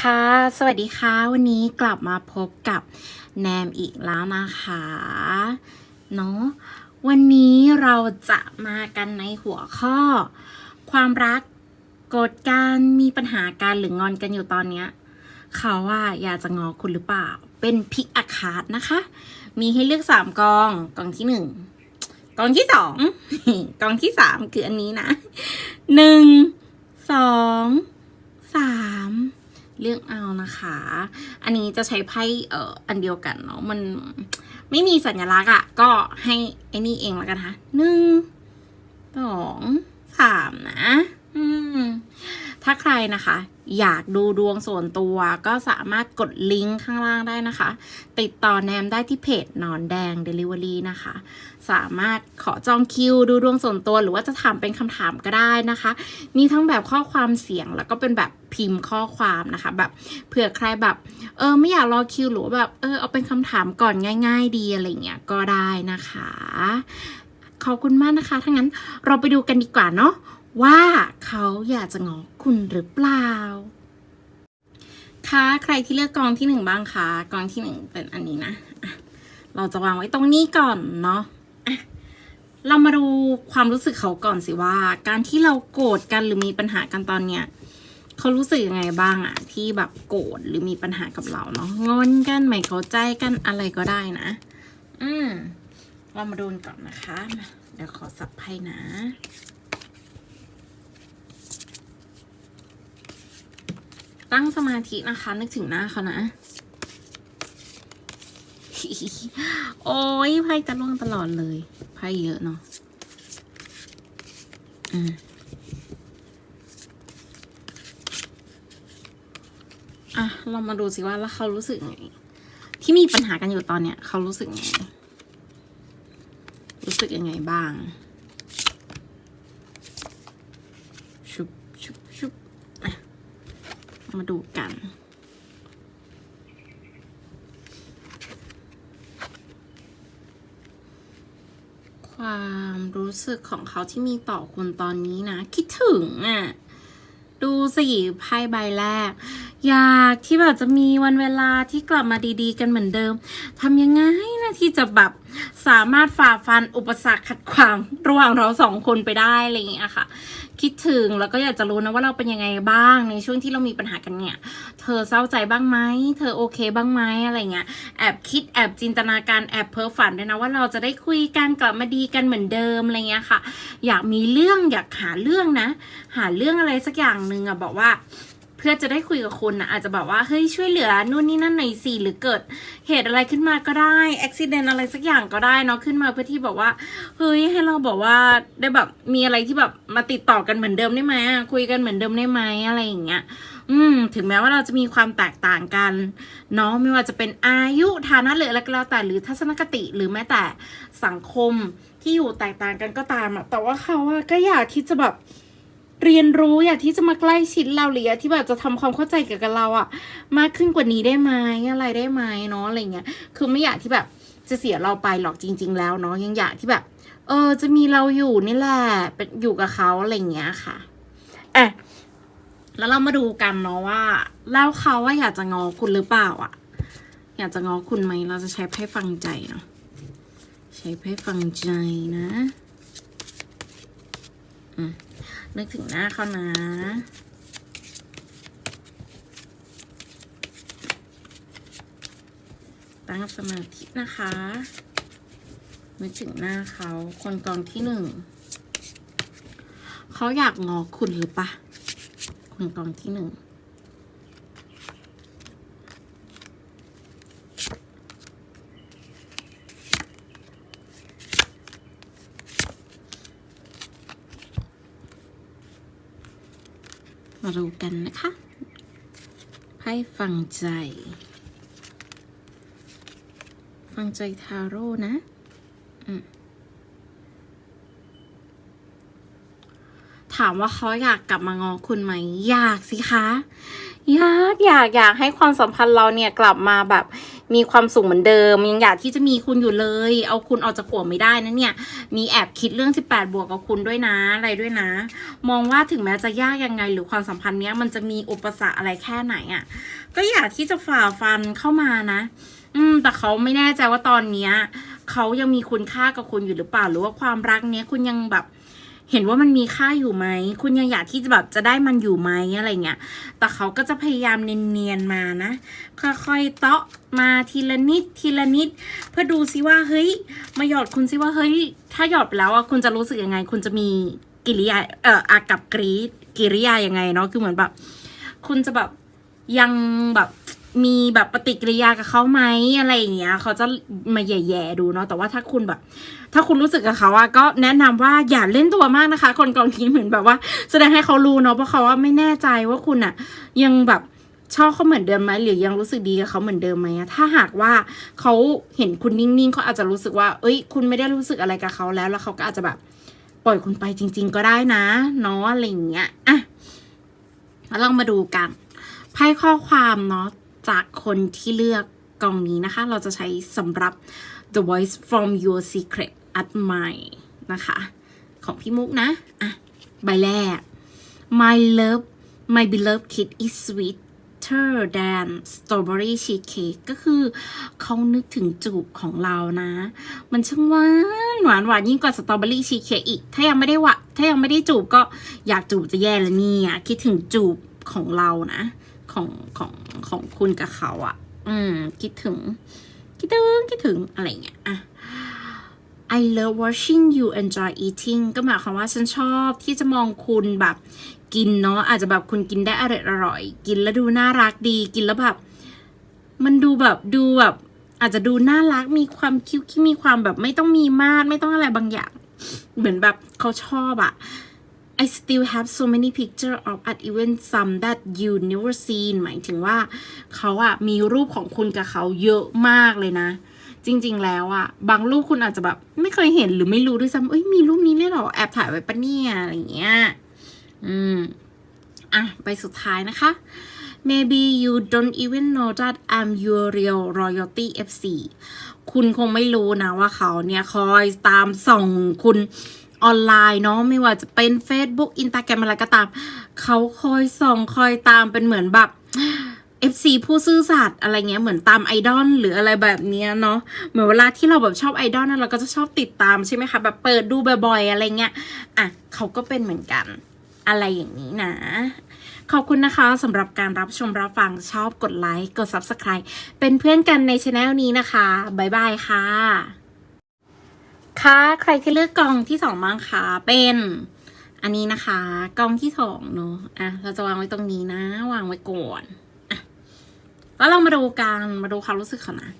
ค่ะ สวัสดีค่ะ วันนี้กลับมาพบกับแนมอีกแล้วนะคะ เนาะ วันนี้เราจะมากันในหัวข้อ ความรักโกรธกันมีปัญหากันหรืองอนกันอยู่ตอนเนี้ย เขาว่าอยากจะงอคุณหรือเปล่า เป็นพิกอาคาดนะคะ มีให้เลือกสามกอง กองที่หนึ่ง กองที่สอง กองที่สามคืออันนี้นะหนึ่ง สอง สาม เลือกเอานะคะ อันนี้จะใช้ไพ่เอ่ออันเดียวกันเนาะมันไม่มีสัญลักษณ์อะ่ะ ก็ให้ไอ้นี่เองแล้วกันนะคะหนึ่งสองสามนะ อืม ถ้าใครนะคะ อยากดูดวงส่วนตัวก็สามารถกดลิงก์ข้างล่างได้นะคะ ติดต่อแนมได้ที่เพจนอนแดง Delivery นะคะ สามารถขอจองคิวดูดวงส่วนตัวหรือว่าจะถามเป็นคำถามก็ได้นะคะ มีทั้งแบบข้อความเสียงแล้วก็เป็นแบบพิมพ์ข้อความนะคะแบบเผื่อใครแบบเออไม่อยากรอคิวหรือแบบเออเอาเป็นคำถามก่อนง่าย ๆ ดีอะไรเงี้ยก็ได้นะคะ ขอบคุณมากนะคะถ้างั้นเราไปดูกันดีกว่าเนาะ ว่าเขาอยากจะงอคุณหรือเปล่าคะใครที่เลือกกองที่หนึ่งบ้างคะกองที่หนึ่งเป็นอันนี้นะะเราจะวางไว้ตรงนี้ก่อนเนาะอะเรามาดูความรู้สึกเขาก่อนสิว่า การที่เราโกรธกันหรือมีปัญหากันตอนเนี้ยเขารู้สึกยังไงบ้างอะที่แบบโกรธหรือมีปัญหากับเราเนาะงอนกันไม่เข้าใจกันอะไรก็ได้นะ อืมเรามาดูกันก่อนนะคะ เดี๋ยวขอสับไพ่นะ ตั้งสมาธินะคะ นึกถึงหน้าเขานะ โอ้ยไพ่จะล่วงตลอดเลยไพ่เยอะเนาะอืมอะเรามาดูสิว่าแล้วเขารู้สึกไง ที่มีปัญหากันอยู่ตอนเนี้ย เขารู้สึกไง รู้สึกยังไงบ้าง ชุบชุบชุบอะ มาดูกัน ความรู้สึกของเขาที่มีต่อคุณตอนนี้นะ คิดถึงอะ ดูสิไพ่ใบแรก อยากที่แบบจะมีวันเวลาที่กลับมาดีๆ กันเหมือนเดิมทำยังไงนะที่จะแบบ สามารถฝ่าฟันอุปสรรคขัดขวางระหว่างเราสองคนไปได้อะไรอย่างเงี้ยค่ะ คิดถึงแล้วก็อยากจะรู้นะว่าเราเป็นยังไงบ้างในช่วงที่เรามีปัญหากันเนี่ย เธอเศร้าใจบ้างไหมเธอโอเคบ้างไหมอะไรเงี้ยแอบคิดแอบจินตนาการแอบเพ้อฝันด้วยนะว่าเราจะได้คุยกันกลับมาดีกันเหมือนเดิมอะไรเงี้ยค่ะ อยากมีเรื่องอยากหาเรื่องนะ หาเรื่องอะไรสักอย่างหนึ่งอะบอกว่า เพื่อจะได้คุยกับคุณนะอาจจะแบบว่าเฮ้ยช่วยเหลือนู่นนี่นั่นหน่อยสิหรือเกิดเหตุอะไรขึ้นมาก็ได้อุบิเหตุอะไรสักอย่างก็ได้เนาะขึ้นมาเพื่อที่บอกว่าเฮ้ยให้เราบอกว่าได้แบบมีอะไรที่แบบมาติดต่อกันเหมือนเดิมได้ไหมคุยกันเหมือนเดิมได้ไหมอะไรอย่างเงี้ยอืมถึงแม้ว่าเราจะมีความแตกต่างกันเนาะไม่ว่าจะเป็นอายุฐานะหรืออะไรก็แล้วแต่หรือทัศนคติหรือแม้แต่สังคมที่อยู่แตกต่างกันก็ตามอะแต่ว่าเขาอะก็อยากที่จะแบบ เรียนรู้อยากที่จะมาใกล้ชิดเราหรืออยากที่แบบจะทำความเข้าใจเกี่ยวกับเราอะมากขึ้นกว่านี้ได้ไหมอะไรได้ไหมเนาะอะไรเงี้ยคือไม่อยากที่แบบจะเสียเราไปหรอกจริง ๆ แล้วเนาะยังอยากที่แบบ เออ จะมีเราอยู่นี่แหละเป็นอยู่กับเขาอะไรเงี้ยค่ะอะแล้วเรามาดูกันเนาะว่าแล้วเขาว่าอยากจะงอคุณหรือเปล่าอะอยากจะงอคุณไหมเราจะใช้ไพ่ฟังใจเนาะใช้ไพ่ฟังใจนะ อืม นึกถึงหน้าเขานะ ตั้งสมาธินะคะ นึกถึงหน้าเขา คนกองที่หนึ่ง เขาอยากงอคุณหรือปะ คนกองที่หนึ่ง มาดูกันนะคะไพ่ฟังใจ ฟังใจทาโร่นะ อืม ถามว่าเขาอยากกลับมางอคุณไหม อยากสิคะ อยากอยากอยากให้ความสัมพันธ์เราเนี่ยกลับมาแบบมีความสุขเหมือนเดิมยังอยากที่จะมีคุณอยู่เลย เอาคุณออกจากหัวไม่ได้นะเนี่ย มีแอบคิดเรื่อง 18 บวกกับคุณด้วยนะอะไรด้วยนะ มองว่าถึงแม้จะยากยังไง หรือความสัมพันธ์เนี้ยมันจะมีอุปสรรคอะไรแค่ไหนอะ่ะ ก็อยากที่จะฝ่าฟันเข้ามานะ อืม แต่เขาไม่แน่ใจว่าตอนเนี้ยเขายังมีคุณค่ากับคุณอยู่หรือเปล่า หรือว่าความรักเนี้ยคุณยังแบบ เห็นว่ามันมีค่าอยู่ไหม คุณยังอยากที่จะแบบจะได้มันอยู่ไหมอะไรเงี้ย แต่เขาก็จะพยายามเนียนๆมานะ ค่อยๆเตาะมาทีละนิดทีละนิด เพื่อดูซิว่าเฮ้ย มาหยอดคุณซิว่าเฮ้ย ถ้าหยอดไปแล้วอะคุณจะรู้สึกยังไง คุณจะมีกิริยา เอ่ออากับกรีกิริยายังไงเนาะ คือเหมือนแบบ คุณจะแบบยังแบบ มีแบบปฏิกิริยากับเขาไหมอะไรอย่างเงี้ยเขาจะมาแย่ๆดูเนาะแต่ว่าถ้าคุณแบบ ถ้าคุณรู้สึกกับเขาอะก็แนะนำว่าอย่าเล่นตัวมากนะคะ คนกองนี้เหมือนแบบว่า แสดงให้เขารู้เนาะเพราะเขาว่าไม่แน่ใจว่าคุณอะยังแบบชอบเขาเหมือนเดิมไหมหรือยังรู้สึกดีกับเขาเหมือนเดิมไหมถ้าหากว่าเขาเห็นคุณนิ่งๆเขาอาจจะรู้สึกว่า เอ้ย คุณไม่ได้รู้สึกอะไรกับเขาแล้วแล้วเขาก็อาจจะแบบปล่อยคุณไปจริง ๆ ก็ได้นะเนาะอะไรอย่างเงี้ยอะลองมาดูกันไพ่ข้อความเนาะ จากคนที่เลือกกองนี้นะคะ เราจะใช้สำหรับ The Voice from Your Secret at My นะคะ ของพี่มุกนะ อะ ใบแรก My love my beloved kid is sweeter than strawberry cheesecake ก็คือเขานึกถึงจูบของเรานะ มันช่างหวานหวานหวานยิ่งกว่าสตรอเบอรี่ชีสเค้กอีก ถ้ายังไม่ได้วะถ้ายังไม่ได้จูบก็อยากจูบจะแย่แล้วเนี่ย คิดถึงจูบของเรานะ ของของของคุณกับเขาอะ่ะ อืม คิดถึง คิดถึง คิดถึงอะไรเงี้ยอะ I love watching you enjoy eating ก็หมายความว่าฉันชอบที่จะมองคุณแบบกินเนาะอาจจะแบบคุณกินได้อร่อยอร่อย กินแล้วดูน่ารักดีกินแล้วแบบ มันดูแบบดูแบบ อาจจะดูน่ารักมีความคิ้วที่มีความแบบไม่ต้องมีมาดไม่ต้องอะไรบางอย่าง เหมือนแบบเขาชอบอะ I still have so many picture of at even some that you never seen หมายถึงว่าเขาอะมีรูปของคุณกับเขาเยอะมากเลยนะ จริง ๆ แล้วอะบางรูปคุณอาจจะแบบ ไม่เคยเห็นหรือไม่รู้ด้วยซ้ำเอ้ยมีรูปนี้เลยเหรอ แอบถ่ายไว้ปะเนี่ย อะไรเงี้ย อืม อะ ไปสุดท้ายนะคะ maybe you don't even know that I'm your real royalty FC คุณคงไม่รู้นะว่าเขาเนี่ยคอยตามส่องคุณ ออนไลน์เนาะไม่ว่าจะเป็น Facebook Instagram อะไรก็ตาม เขาคอยส่องคอยตามเป็นเหมือนแบบ FC ผู้ซื่อสัตย์อะไรเงี้ยเหมือนตามไอดอลหรืออะไรแบบเนี้ยเนาะเหมือนเวลาที่เราแบบชอบไอดอลนะเราก็จะชอบติดตามใช่ไหมคะแบบเปิดดูบ่อยๆอะไรเงี้ยอะเขาก็เป็นเหมือนกันอะไรอย่างนี้นะ ขอบคุณนะคะสำหรับการรับชมรับฟังชอบกดไลค์กด Subscribe เป็นเพื่อนกันในช anel นี้นะคะ บ๊ายบายค่ะ ใครที่เลือกกองที่สองบ้างคะเป็นอันนี้นะคะ กองที่สองเนาะอะเราจะวางไว้ตรงนี้นะ วางไว้ก่อนอะแล้วเรามาดูกันมาดูความรู้สึกเขานะ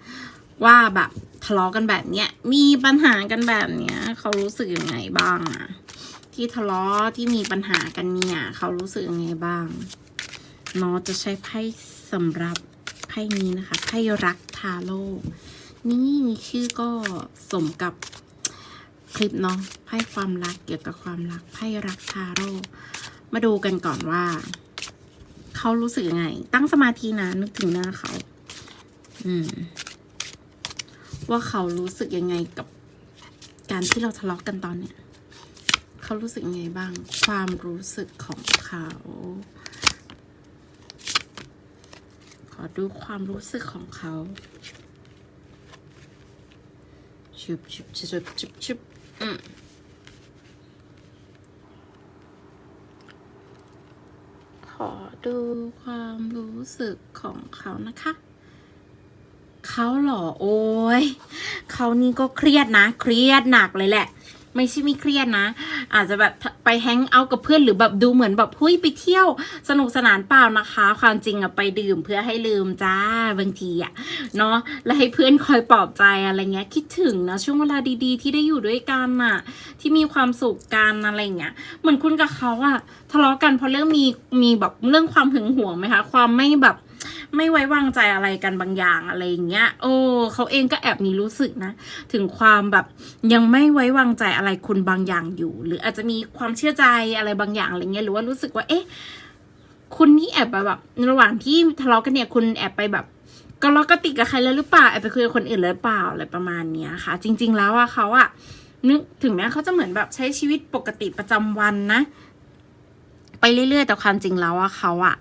ว่าแบบทะเลาะกันแบบเนี้ยมีปัญหากันแบบเนี้ยเขารู้สึกยังไงบ้างอะที่ทะเลาะที่มีปัญหากันเนี่ยเขารู้สึกยังไงบ้างเนาะจะใช้ไพ่สำหรับไพ่นี้นะคะไพ่รักทาโร่นี่ชื่อก็สมกับ คลิปเนาะไพ่ความรักเกี่ยวกับความรักไพ่รักทาโร่มาดูกันก่อนว่า เขารู้สึกยังไง ตั้งสมาธินะนึกถึงหน้าเขา อืม ว่าเขารู้สึกยังไงกับการที่เราทะเลาะกันตอนเนี้ยเขารู้สึกยังไงบ้าง ความรู้สึกของเขา ขอดูความรู้สึกของเขาชุบชุบชุบชุบชุบ อืมขอดูความรู้สึกของเขานะคะ เขาหล่อโอ้ยเขานี่ก็เครียดนะ เครียดหนักเลยแหละ ไม่ใช่ไม่เครียดนะ อาจจะแบบไปแฮงเอากับเพื่อนหรือแบบดูเหมือนแบบเฮ้ยไปเที่ยวสนุกสนานเปล่านะคะ ความจริงอะไปดื่มเพื่อให้ลืมจ้าบางทีอะเนาะแล้วให้เพื่อนคอยปลอบใจอะไรเงี้ยคิดถึงนะช่วงเวลาดีๆ ที่ได้อยู่ด้วยกันอะที่มีความสุขกันอะไรเงี้ยเหมือนคุณกับเขาอะทะเลาะกันเพราะเรื่องมีมีแบบเรื่องความหึงหวงไหมคะ ความไม่แบบ ไม่ไว้วางใจอะไรกันบางอย่างอะไรอย่างเงี้ย โอ้เขาเองก็แอบมีรู้สึกนะ ถึงความแบบยังไม่ไว้วางใจอะไรคุณบางอย่างอยู่ หรืออาจจะมีความเชื่อใจอะไรบางอย่างอะไรเงี้ยหรือว่ารู้สึกว่าเอ๊ะคุณนี่แอบไปแบบระหว่างที่ทะเลาะกันเนี่ยคุณแอบไปแบบก็ล็อกกติกกับใครแล้วหรือเปล่าแอบไปคุยกับคนอื่นแล้วหรือเปล่าอะไรประมาณเนี้ยค่ะ จริง ๆ แล้วอะเขาอะนึกถึงแม้เขาจะเหมือนแบบใช้ชีวิตปกติประจำวันนะ ไปเรื่อยๆ แต่ความจริงแล้วอะเขาอะ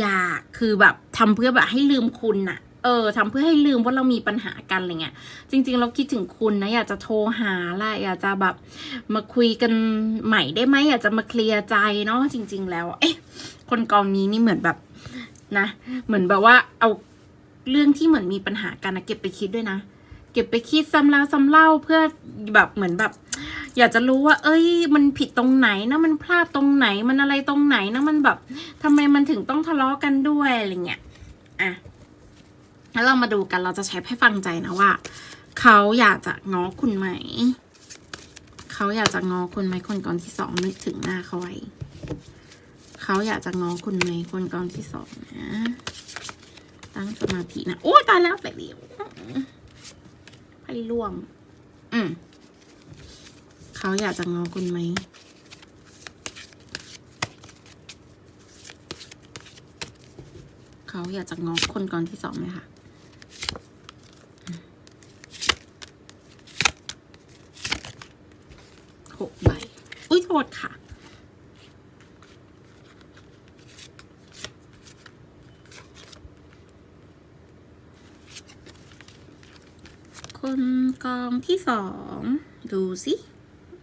อยากคือแบบทำเพื่อแบบให้ลืมคุณน่ะ เออทำเพื่อให้ลืมว่าเรามีปัญหากันอะไรเงี้ย จริง ๆ เราคิดถึงคุณนะ อยากจะโทรหาแหละอยากจะแบบมาคุยกันใหม่ได้ไหมอยากจะมาเคลียร์ใจเนาะจริง ๆ แล้ว เอ๊ะ คนกองนี้นี่เหมือนแบบนะ เหมือนแบบว่าเอาเรื่องที่เหมือนมีปัญหากันนะเก็บไปคิดด้วยนะ เก็บไปคิดซ้ำแล้วซ้ำเล่าเพื่อแบบเหมือนแบบ อยากจะรู้ว่า เอ้ย มันผิดตรงไหนนะมันพลาดตรงไหนมันอะไรตรงไหนนะมันแบบทำไมมันถึงต้องทะเลาะกันด้วยอะไรเงี้ยอะแล้วเรามาดูกันเราจะใช้ให้ฟังใจนะว่าเขาอยากจะง้อคุณไหมเขาอยากจะง้อคุณไหมคนก่อนที่สองนึกถึงหน้าเขาไว้เขาอยากจะง้อคุณไหมคนก่อนที่สองนะ ตั้งสมาธินะโอ้ตายแล้วไปเดียว ไปร่วม อืม เขาอยากจะงอคุณไหม เขาอยากจะงอคนก่อนที่สองไหมคะหกใบ อุ้ยโทษค่ะ คนกองที่สอง ดูสิ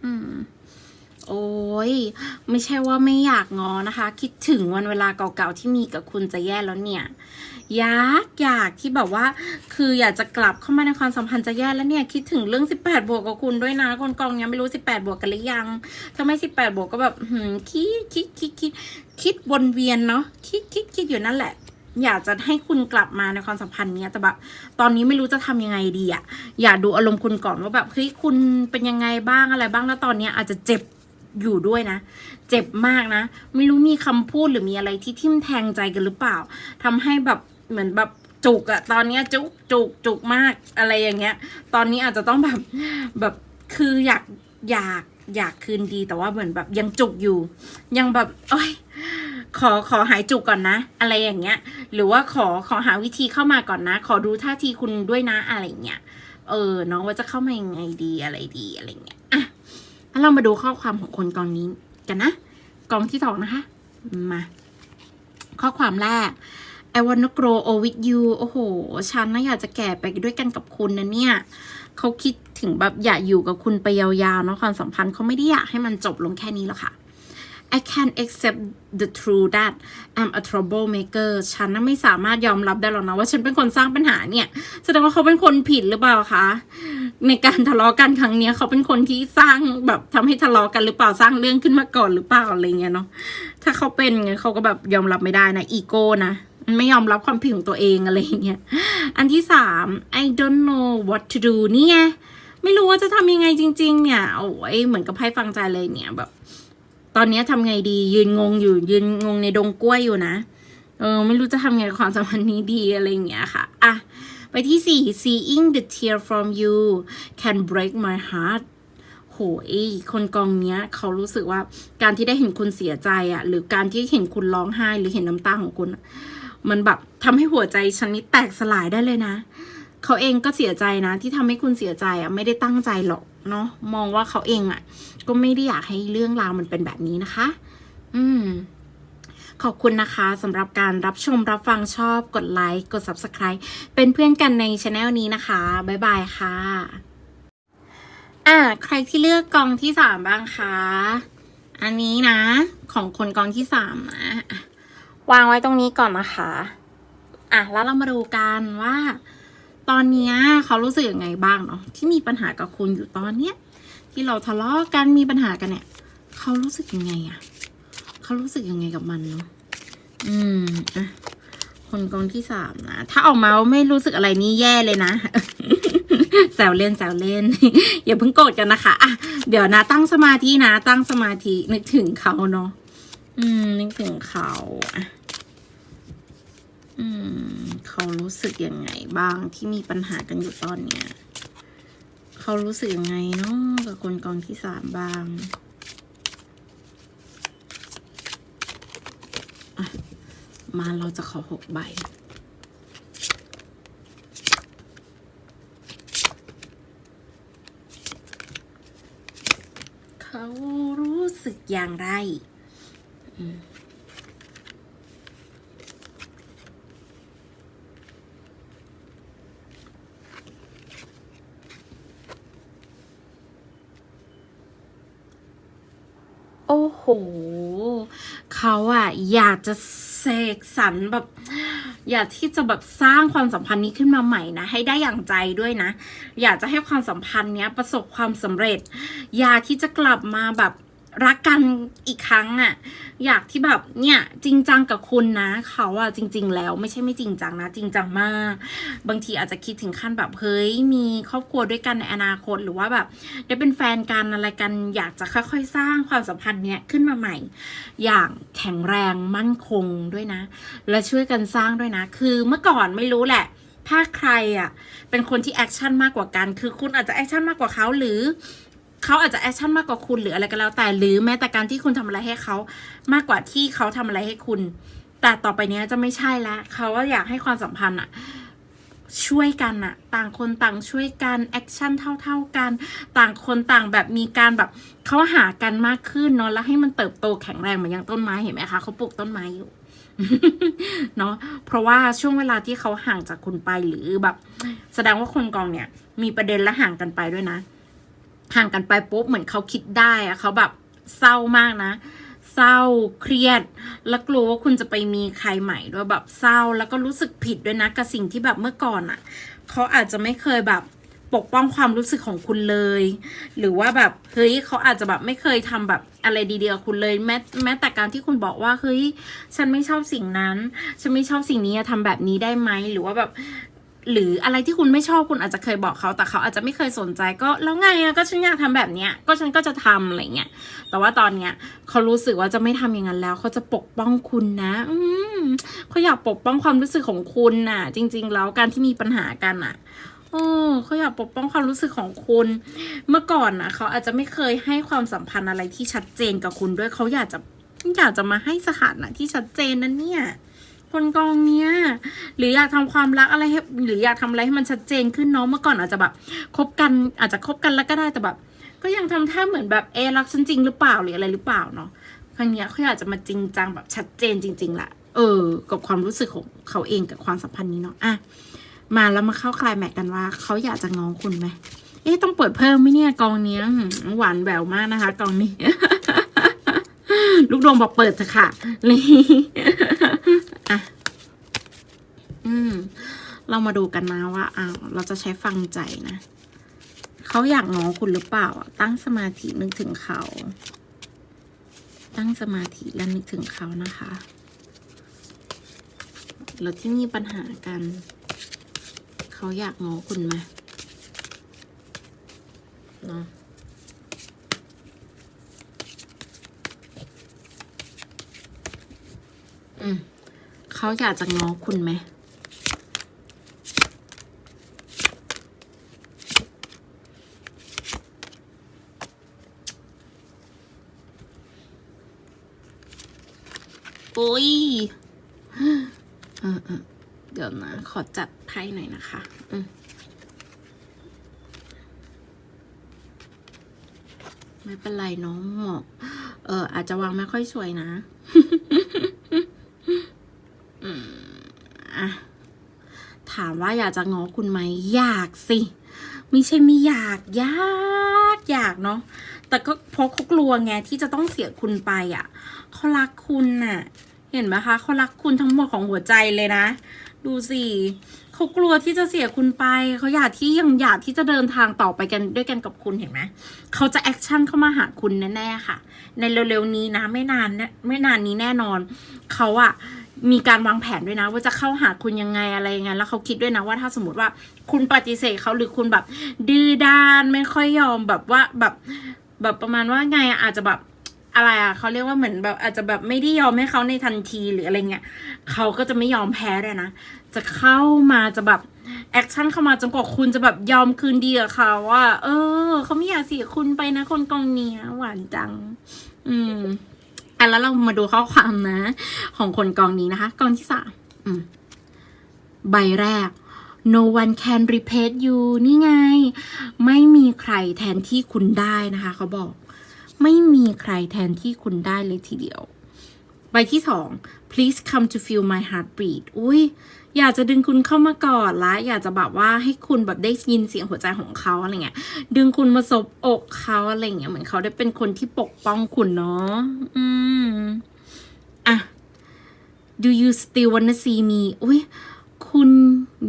อืมโอ้ยไม่ใช่ว่าไม่อยากงอนะคะ คิดถึงวันเวลาเก่าๆที่มีกับคุณจะแย่แล้วเนี่ยอยากอยากที่แบบว่า คืออยากจะกลับเข้ามาในความสัมพันธ์จะแย่แล้วเนี่ย คิดถึงเรื่อง 18 บวกกับคุณด้วยนะคนกองเนี้ยไม่รู้ 18 บวกกันหรือยังถ้าไม่ 18 บวกก็แบบหืมคิดคิดคิดคิดคิดวนเวียนเนาะคิดคิดคิดอยู่นั่นแหละ อยากจะให้คุณกลับมาในความสัมพันธ์เนี้ยแต่แบบตอนนี้ไม่รู้จะทำยังไงดีอะอยากดูอารมณ์คุณก่อนว่าแบบเฮ้ยคุณเป็นยังไงบ้างอะไรบ้างแล้วตอนเนี้ยอาจจะเจ็บอยู่ด้วยนะ เจ็บมากนะ ไม่รู้มีคำพูดหรือมีอะไรที่ทิ่มแทงใจกันหรือเปล่าทำให้แบบเหมือนแบบจุกอะตอนเนี้ยจุกจุกจุกมากอะไรอย่างเงี้ย ตอนนี้อาจจะต้องแบบแบบคืออยากอยาก อยากคืนดีแต่ว่าเหมือนแบบยังจุกอยู่ ยังแบบโอ้ยขอขอหายจุกก่อนนะ อะไรอย่างเงี้ย หรือว่าขอขอหาวิธีเข้ามาก่อนนะ ขอดูท่าทีคุณด้วยนะอะไรเงี้ยเออน้องว่าจะเข้ามายังไงดีอะไรดีอะไรเงี้ยอะแล้วเรามาดูข้อความของคนกองนี้กันนะกองที่สองนะคะมาข้อความแรก I wanna grow old with you โอ้โห ฉันน่ะอยากจะแก่ไปด้วยกันกับคุณนะเนี่ย เขาคิด ถึงแบบอยากอยู่กับคุณไปยาวๆเนาะความสัมพันธ์เขาไม่ได้อยากให้มันจบลงแค่นี้หรอกค่ะ I can't accept the truth that I'm a troublemaker ฉันน่ะไม่สามารถยอมรับได้หรอกนะ ว่าฉันเป็นคนสร้างปัญหาเนี่ย แสดงว่าเขาเป็นคนผิดหรือเปล่าคะ ในการทะเลาะกันครั้งนี้เขาเป็นคนที่สร้างแบบทำให้ทะเลาะกันหรือเปล่าสร้างเรื่องขึ้นมาก่อนหรือเปล่าอะไรเงี้ยเนาะ ถ้าเขาเป็นไงเขาก็แบบยอมรับไม่ได้นะ อีโก้นะไม่ยอมรับความผิดของตัวเองอะไรเงี้ย อันที่สาม I don't know what to do นี่ไง ไม่รู้ว่าจะทำยังไงจริง ๆ เนี่ยโอ้ยเหมือนกับไพ่ฟังใจเลยเนี่ยแบบ ตอนนี้ยทำไงดี ยืนงงอยู่ ยืนงงในดงกล้วยอยู่นะ เออ ไม่รู้จะทำไงความสัมพันธ์นี้ดีอะไรอย่างเงี้ยค่ะอะไปที่สี่ seeing the tear from you can break my heart โหยคนกองเนี้ย เขารู้สึกว่าการที่ได้เห็นคุณเสียใจอะหรือการที่เห็นคุณร้องไห้หรือเห็นน้ำตาของคุณมันแบบทำให้หัวใจฉันนี่แตกสลายได้เลยนะ เขาเองก็เสียใจนะ ที่ทำให้คุณเสียใจอะไม่ได้ตั้งใจหรอกเนาะมองว่าเขาเองอะก็ไม่ได้อยากให้เรื่องราวมันเป็นแบบนี้นะคะ อืม ขอบคุณนะคะสำหรับการรับชมรับฟังชอบกดไลค์กด Subscribe เป็นเพื่อนกันในช anel นี้นะคะ บ๊ายบายค่ะ อ่า ใครที่เลือกกองที่สามบ้างคะ อันนี้นะ ของคนกองที่สามนะอะวางไว้ตรงนี้ก่อนนะคะ อะ แล้วเรามาดูกันว่า ตอนนี้เขารู้สึกยังไงบ้างเนาะที่มีปัญหากับคุณอยู่ตอนเนี้ยที่เราทะเลาะกันมีปัญหากันเนี่ยเขารู้สึกยังไงอะเขารู้สึกยังไงกับมันเนาะอืมอะคนกองที่สามนะถ้าออกมาไม่รู้สึกอะไรนี่แย่เลยนะแซวเล่นแซวเล่น อย่าเพิ่งโกรธกันนะคะอะเดี๋ยวนะตั้งสมาธินะ ตั้งสมาธินึกถึงเขาเนาะอืมนึกถึงเขาอะ เขารู้สึกยังไงบ้างที่มีปัญหากันอยู่ตอนเนี้ย เขารู้สึกยังไงเนาะกับคนกองที่สามบ้างมาเราจะขอหกใบ เขารู้สึกอย่างไร อืม เขาอะอยากจะเสกสรรแบบ อยากที่จะแบบสร้างความสัมพันธ์นี้ขึ้นมาใหม่นะ ให้ได้อย่างใจด้วยนะ อยากจะให้ความสัมพันธ์เนี้ยประสบความสำเร็จ อยากที่จะกลับมาแบบ รักกันอีกครั้งอะอยากที่แบบเนี่ยจริงจังกับคุณนะเขาอะจริง ๆ แล้วไม่ใช่ไม่จริงจังนะ จริงจังมาก บางทีอาจจะคิดถึงขั้นแบบเฮ้ยมีครอบครัวด้วยกันในอนาคตหรือว่าแบบได้เป็นแฟนกันอะไรกันอยากจะค่อย ๆ สร้างความสัมพันธ์เนี้ยขึ้นมาใหม่ อย่างแข็งแรงมั่นคงด้วยนะ และช่วยกันสร้างด้วยนะ คือเมื่อก่อนไม่รู้แหละถ้าใครอะเป็นคนที่แอคชั่นมากกว่ากัน คือคุณอาจจะแอคชั่นมากกว่าเขาหรือ เขาอาจจะแอคชั่นมากกว่าคุณหรืออะไรก็แล้ว แต่หรือแม้แต่การที่คุณทำอะไรให้เขามากกว่าที่เขาทำอะไรให้คุณ แต่ต่อไปนี้จะไม่ใช่ล้วเขาว่าอยากให้ความสัมพันธ์อะช่วยกันอะต่างคนต่างช่วยกันแอคชั่นเท่า ๆกัน ต่างคนต่างแบบมีการแบบเขาหากันมากขึ้นเนาะแล้วให้มันเติบโตแข็งแรงเหมือนอย่างต้นไม้เห็นไหมคะเขาปลูกต้นไม้อยู่เนาะเพราะว่าช่วงเวลาที่เขาห่างจากคุณไปหรือแบบ แสดงว่าคนกองเนี่ย มีประเด็นและห่างกันไปด้วยนะ ห่างกันไปปุ๊บเหมือนเขาคิดได้อะเขาแบบเศร้ามากนะ เศร้าเครียด แล้วกลัวว่าคุณจะไปมีใครใหม่ด้วยแบบเศร้าแล้วก็รู้สึกผิดด้วยนะกับสิ่งที่แบบเมื่อก่อนอะ่ะเขาอาจจะไม่เคยแบบปกป้องความรู้สึกของคุณเลย หรือว่าแบบเฮ้ยเขาอาจจะแบบไม่เคยทำแบบอะไรดีๆกับคุณเลยแม้แม้แต่การที่คุณบอกว่าเฮ้ยฉันไม่ชอบสิ่งนั้น ฉันไม่ชอบสิ่งนี้อะทำแบบนี้ได้ไหมหรือว่าแบบ หรืออะไรที่คุณไม่ชอบคุณอาจจะเคยบอกเขา แต่เขาอาจจะไม่เคยสนใจก็แล้วไงอะก็ฉันอยากทำแบบเนี้ยก็ฉันก็จะทำอะไรเงี้ยแต่ว่าตอนเนี้ยเขารู้สึกว่าจะไม่ทำอย่างนั้นแล้วเขาจะปกป้องคุณนะ อืมเขาอยากปกป้องความรู้สึกของคุณน่ะ จริง ๆ แล้วการที่มีปัญหากันอะโอ้เขาอยากปกป้องความรู้สึกของคุณ เมื่อก่อนนะเขาอาจจะไม่เคยให้ความสัมพันธ์อะไรที่ชัดเจนกับคุณด้วยเขาอยากจะอยากจะมาให้สถานะที่ชัดเจนนั่นเนี่ย คนกองเนี้ยหรืออยากทำความรักอะไรให้หรืออยากทำอะไรให้มันชัดเจนขึ้นเนาะเมื่อก่อนอาจจะแบบคบกันอาจจะคบกันแล้วก็ได้แต่แบบ ก็ยังทำท่าเหมือนแบบเอรักฉันจริงหรือเปล่าหรืออะไรหรือเปล่าเนาะครั้งเนี้ยเขาอยากจะมาจริงจังแบบชัดเจนจริงๆละเออ กับความรู้สึกของเขาเองกับความสัมพันธ์นี้เนาะอะมาแล้วมาเข้าคลายแม็กกันว่าเขาอยากจะง้อคุณไหมเอ๊ะต้องเปิดเพิ่มไหมเนี่ยกองเนี้ยหืมหวานแหววมากนะคะ กองนี้ ลูกดวงบอกเปิดเถอะค่ะเลยอะ อืม เรามาดูกันนะว่าอ้าวเราจะใช้ฟังใจนะเขาอยากง้อคุณหรือเปล่า ตั้งสมาธินึกถึงเขา ตั้งสมาธิและนึกถึงเขานะคะแล้วที่มีปัญหากัน เขาอยากง้อคุณไหมเนาะอืมเขาอยากจะง้อคุณไหม โอ้ยเออเออเดี๋ยวนะ ขอจัดไพ่หน่อยนะคะอืมไม่เป็นไรน้องหมอกเออ อาจจะวางไม่ค่อยสวยนะอะถามว่าอยากจะง้อคุณไหมอยากสิไม่ใช่ไม่อยากอยากอยากเนาะแต่ก็เพราะเขากลัวไงที่จะต้องเสียคุณไปอะเขารักคุณน่ะ เห็นไหมคะเขารักคุณทั้งหมดของหัวใจเลยนะ ดูสิเขากลัวที่จะเสียคุณไปเขาอยากที่ยังอยากที่จะเดินทางต่อไปกันด้วยกันกับคุณเห็นไหมเขาจะแอคชั่นเข้ามาหาคุณแน่ๆค่ะ ในเร็วๆนี้นะไม่นานน่ไม่นานนี้แน่นอนเขาอะมีการวางแผนด้วยนะ ว่าจะเข้าหาคุณยังไงอะไรยังไงแล้วเขาคิดด้วยนะว่าถ้าสมมติว่าคุณปฏิเสธเขาหรือคุณแบบ ดื้อด้านไม่ค่อยยอมแบบว่าแบบแบบประมาณว่าไงอาจจะแบบ อะไรอะเขาเรียกว่าเหมือนแบบ อาจจะแบบไม่ได้ยอมให้เขาในทันทีหรืออะไรเงี้ยเขาก็จะไม่ยอมแพ้เลยนะ จะเข้ามาจะแบบแอคชั่นเข้ามาจนกว่าคุณจะแบบยอมคืนดีกับเขาว่า เออเขาไม่อยากเสียคุณไปนะ คนกองเนี้ยหวานจัง อืมอะแล้วเรามาดูข้อความนะ ของคนกองนี้นะคะ กองที่สามอืมใบแรก no one can replace you นี่ไง ไม่มีใครแทนที่คุณได้นะคะ เขาบอก ไม่มีใครแทนที่คุณได้เลยทีเดียว ใบที่สอง please come to feel my heartbeat อุ้ยอยากจะดึงคุณเข้ามากอดและอยากจะแบบว่าให้คุณแบบได้ยินเสียงหัวใจของเขาอะไรเงี้ย ดึงคุณมาซบอกเขาอะไรเงี้ยเหมือนเขาได้เป็นคนที่ปกป้องคุณเนาะอืมอะ do you still wanna see me อุ้ย คุณ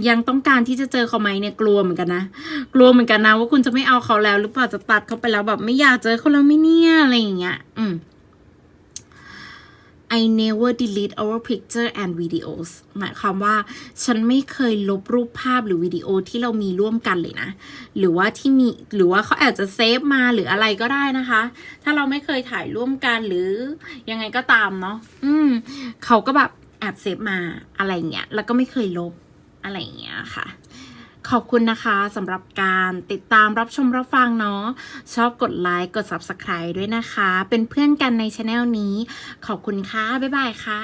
ยังต้องการที่จะเจอเขาไหมเนี่ยกลัวเหมือนกันนะ กลัวเหมือนกันนะว่าคุณจะไม่เอาเขาแล้ว หรือเปล่าจะตัดเขาไปแล้วแบบไม่อยากเจอเขาแล้วไม่เนี่ยอะไรอย่างเงี้ย อืม I never delete our picture and videos หมายความว่าฉันไม่เคยลบรูปภาพหรือวิดีโอที่เรามีร่วมกันเลยนะ หรือว่าที่มีหรือว่าเขาอาจจะเซฟมาหรืออะไรก็ได้นะคะ ถ้าเราไม่เคยถ่ายร่วมกันหรือยังไงก็ตามเนาะอืม เขาก็แบบ แอบเซฟมาอะไรเงี้ยแล้วก็ไม่เคยลบอะไรเงี้ยค่ะ ขอบคุณนะคะสำหรับการติดตามรับชมรับฟังเนาะชอบกดไลค์กด Subscribe ด้วยนะคะ เป็นเพื่อนกันในช anel นี้ ขอบคุณค่ะ บ๊ายบายค่ะ